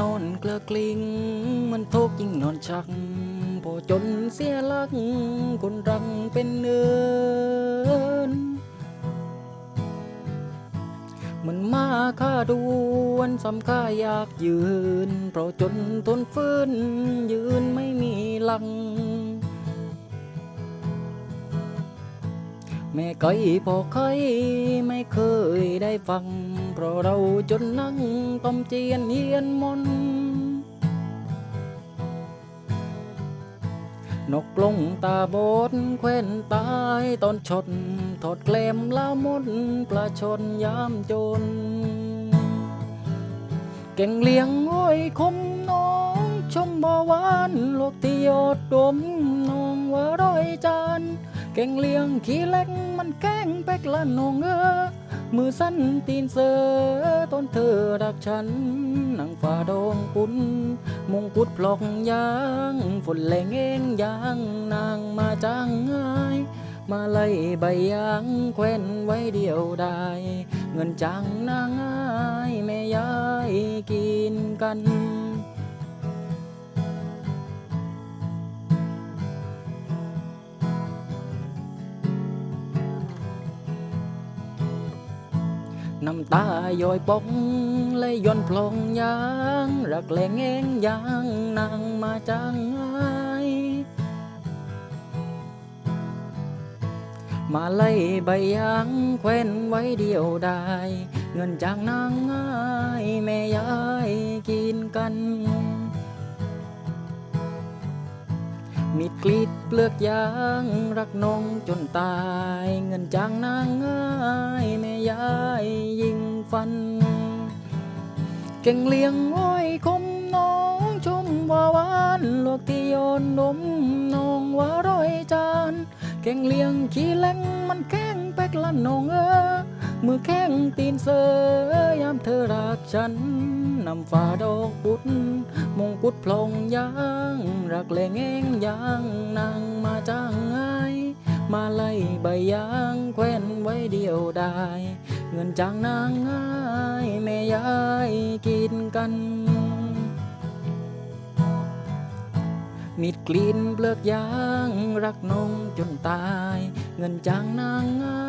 นอนเกลือกลิงมันทุกยิ่งนอนชักพอจนเสียหลักคนรังเป็นเนินมันมาค่าดวนสำค่าอยากยืนเพราะจนทนฟื้นยืนไม่มีหลัง แม่ไก่พอไข่ไม่เคยได้ฟัง เพราะเราจนนั่งต้มเจียนเฮียนมน นกลงตาบอดแคว้นตายตอนชดถอดแกลมละมดปลาชนยามจน เก่งเลี้ยงอ้อยคมน้อง ชมบ่หวานลูกที่ยอดดมน้องว่าร้อยจา เก่งเลี้ยงขี้เล็กมันแก้งเป็กละนองเออมือสั้นตีนเสือต้นเธอรักฉันนังฝ่าดองปุนมงกุฎพลอกยางฝนแรงเองยางนางมาจ้างง่ายมาไล่ใบยางแควนไว้เดียวได้ เงินจ้างนางง่ายแม่ยายกินกัน น้ำตาย้อยปองเลยย่อนพลองยางรักแหลงเองยางนางมาจังไงมาไล่ใบยางแควนไว้เดียวได้ เงินจากนางง่ายแม่ยายกินกันมีดกรีดเปลือกยางรักน้องจนตาย เงินจ้างนางง่ายแม่ยาย ฟัน เก่งเลี้ยงอ้อยคมน้องชมว่าวานลูกที่โยนนมน้องว่าร้อยจาน เก่งเลี้ยงขี้เล้งมันแข้งเป็กละนองเออมือแข้งตีนเสือยามเธอรักฉันนำฝ่าดอกปุดมงกุฎพลองยาง รักแลงเองยางนางมาจ้างง่าย มาไล่ใบยางแควนไว้เดียวได้เงินจ้างนางง่ายแม่ยายกินกันมีดกลีนเปลือกยางรักนงจนตาย เงินจ้างนางง่า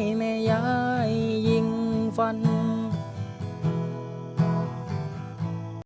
ยแม่ยายยิงฟัน